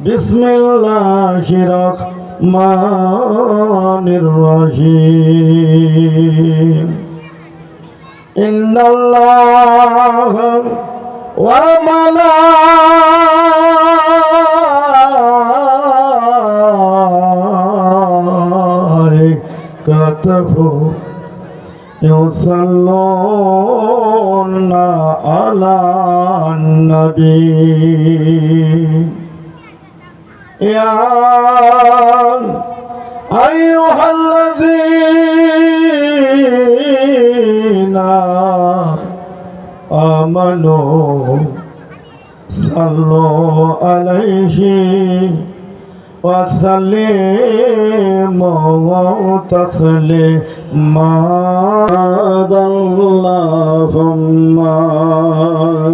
بسم الله الرحمن الرحيم إن الله وملائكته يصلون على النبي يا أيها الذين آمنوا صلوا عليه وسلموا تسليما اللهم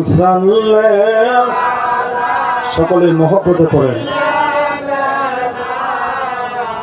صل সকলে মহব্বতে পড়েন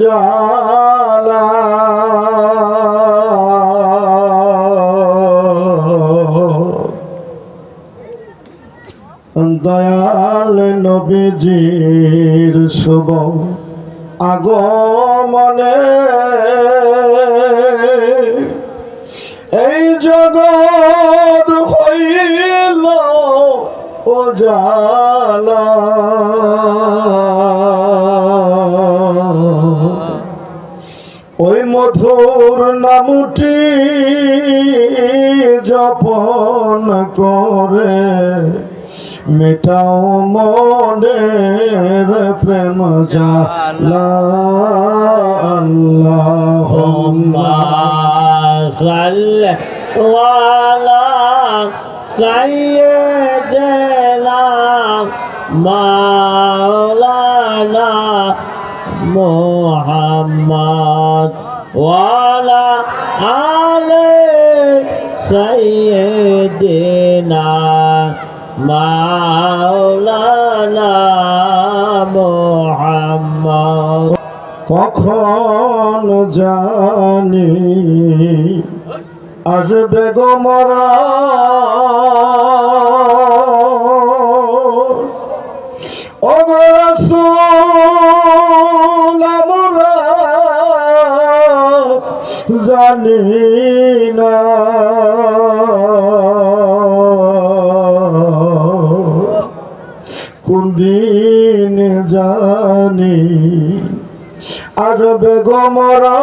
উজালা। দয়াল নবীজির শুভ আগমনে। এই জগৎ হইল ওজালা ওই তোর নামটি জপন করে মেটাও মনের প্রেম জালা মাওলানা মুহাম্মদ। ওয়ালা আলে সাইয়েদিনা মাওলানা মোহাম্মদ। কখন জানি আসবে গো মরা না কোন দিন জানি আসবে গমরা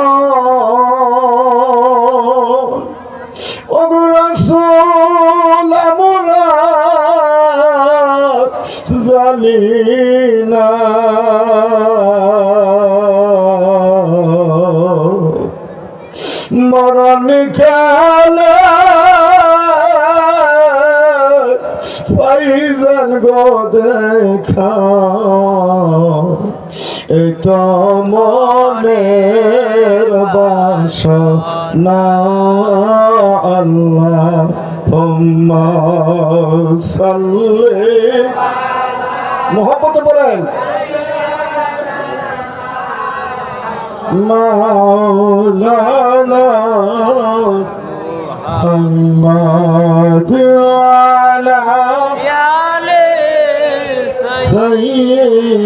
মরণ খেলা ফাইজান গো দেখা। এই তো মনের বাসনা আল্লাহ হুম্মা পড়েন মাওলানা محمد على يا سيدنا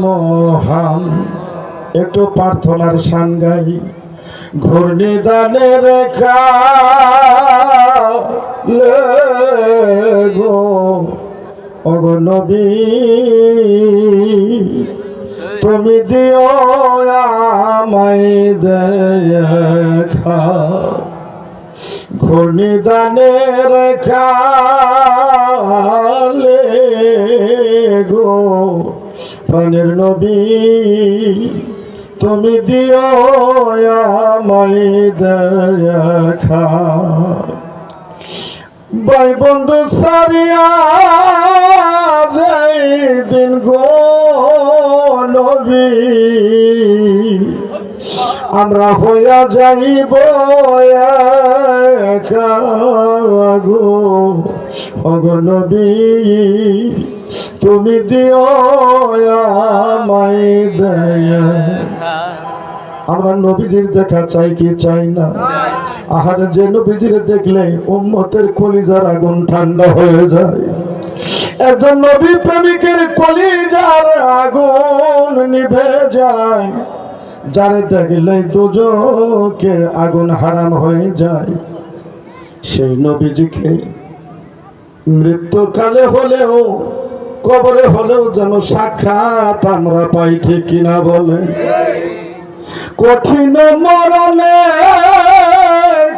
মোহাম একটু প্রার্থনার সাঙ্গাই ঘূর্ণিদানের রেখা গো অগনবী তুমি দিও আমায় দেখা। ঘূর্ণিদানের খালে গো প্রাণের নবী, তুমি দিও আমায় দেখা। ভাই বন্ধু সারিয়া আমরা হইয়া যাইব গো। অগো নবী, তুমি দিও আমায় দয়া। আমরা নবীজির দেখা চাই কি চাই না? আহার যে নবীজির দেখলে উম্মতের কলিজার আগুন ঠান্ডা হয়ে যায়। একজন নবী প্রেমিকের কলিজার আগুন নিভে যায়। যারে দেখলে দুজকের আগুন হারাম হয়ে যায়, সেই নবীজিকে মৃত্যুকালে হলেও, কবরে হলেও যেন সাক্ষাৎ আমরা পাই ঠিক কিনা বলে। কঠিন মরণে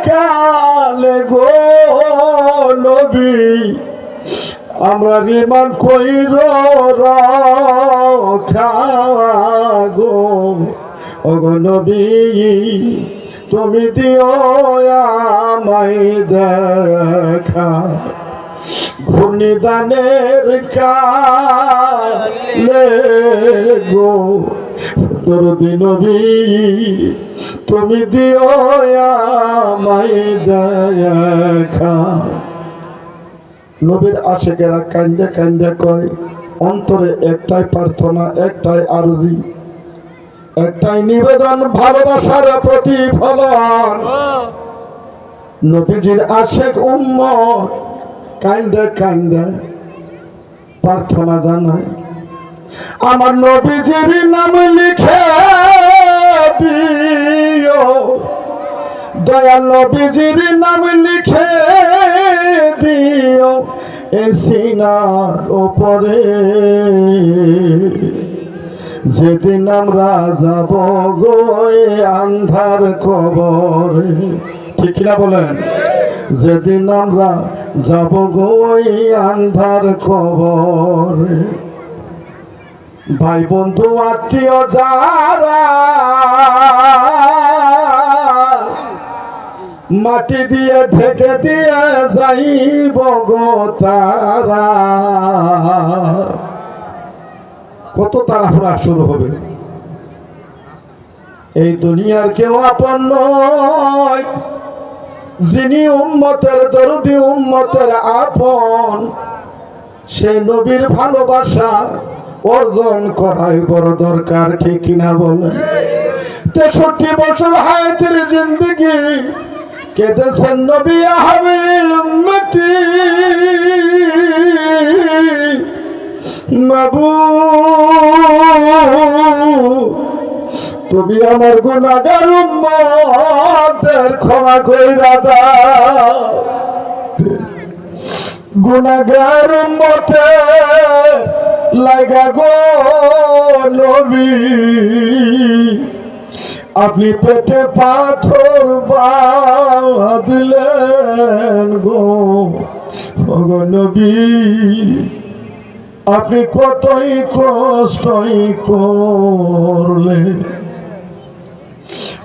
কালে গো নবী, আমরা রিমান কইর গো ওগো নবী, তুমি দিও আমায় দেখা। ঘূর্ণিদানের কালে গো, দরদি নবী, তুমি দিও আমায় দেখা। নবীর আশেকেরা কান্দে কান্দে কয়, অন্তরে একটাই প্রার্থনা, একটাই আরজি। একটাই নিবেদন, ভালোবাসার প্রতিফলন। নবীজির আশেক উম্ম কান্দে কান্দে প্রার্থনা জানায়। আমার নবীজির নাম লিখে দিও। দয়াল নবীজির নাম লিখে দিও। এ সিনার ওপরে যেদিন আমরা যাব গো আন্ধার কবরে। ঠিক কিনা বলেন? যেদিন আমরা যাব গো আন্ধার কবরে। ভাই বন্ধু আত্মীয়, যারা মাটি দিয়ে ঢেকে দিয়ে যাইব গো তারা। কত তাড়াহুড়া শুরু হবে? এই দুনিয়ার কেউ আপন যিনি উম্মতের দরদি, উম্মতের আপন, সে নবীর ভালোবাসা অর্জন করাই বড় দরকার, ঠিক কিনা বলেন? তেষট্টি বছর হায়াতের জিন্দগি কেঁদেছেন নবী আহমিল উম্মতি। তুমি আমার গুণাগার উম্মতের ক্ষমা কইরা দাও। গুণাগার মতে লাগা গো নবী। আপনি পেটে পাথর বাঁধলেন গো। ওগো নবী। আপনি কতই কষ্টই করলেন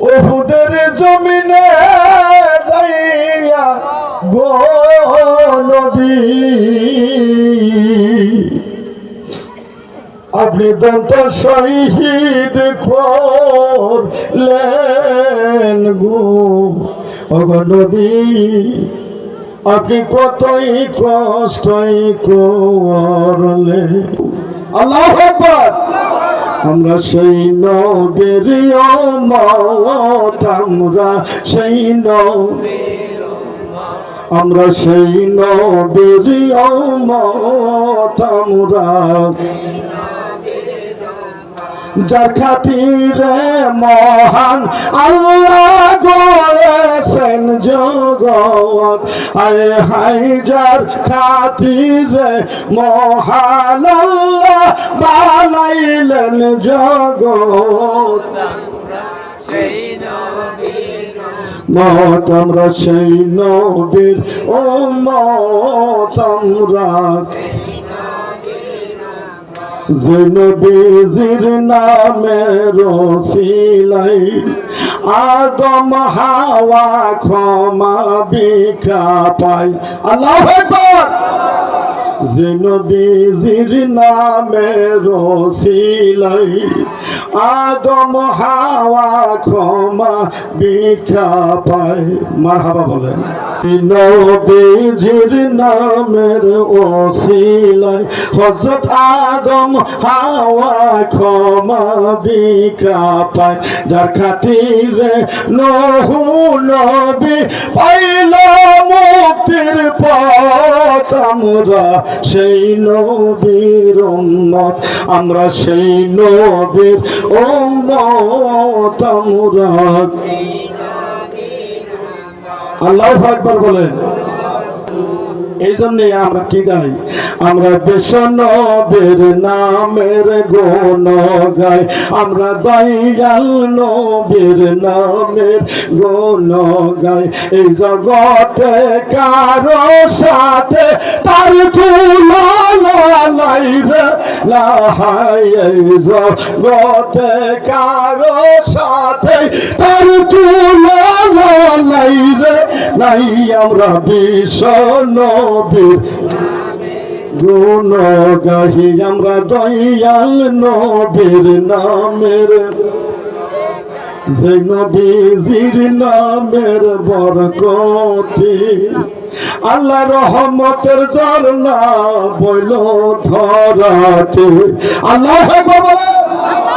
ওহুদের জমিনে যাইয়া গো নবী। আপনি দন্ত শহীদ করলেন গো নবী। আপনি কতই কষ্টই করলেন আল্লাহ আমরা সেই নবের আমরা সেই নবের আমরা সেই নবের আমরা যার খাতিরে মহান আল্লাহ আরে হাই যার খাতিরে মহান আল্লাহ বানাইলেন জগৎ। মত আমরা সেই নবীর ও মত আমরা জনবীজির নামের সিলাই আদম হাওয়া ক্ষমা বিখা পাই আল্লাহ জনবীজির নামের সিলাই আদম হাওয়া ক্ষমা বিখা পাই মার হাবা বলেন নবীজির নামের ওসিলাই হজরত আদম হাওয়া ক্ষমা বিকা পায়। যার খাতিরে নহু নবী পাইল মুক্তির পথ আমরা। সেই নবীর উম্মত আমরা সেই নবীর উম্মত আমরা আল্লাহ একবার বলেন। এই জন্যে আমরা কি গাই? আমরা বেশনবের নামের গুণ গাই আমরা দয়াল নবীর নামের গুণ গাই এই জগতে কারও সাথে তার এই জগতে কারও সাথে তার তুলনা নাই রে। নাই আমরা বিশ্ব নবীর আমরা দয়াল নবীর নামের। যে নবীজির নামের বরকতি। আল্লাহ রহমতের ঝর্ণা বইল ধরাতে। আল্লাহ বাবা।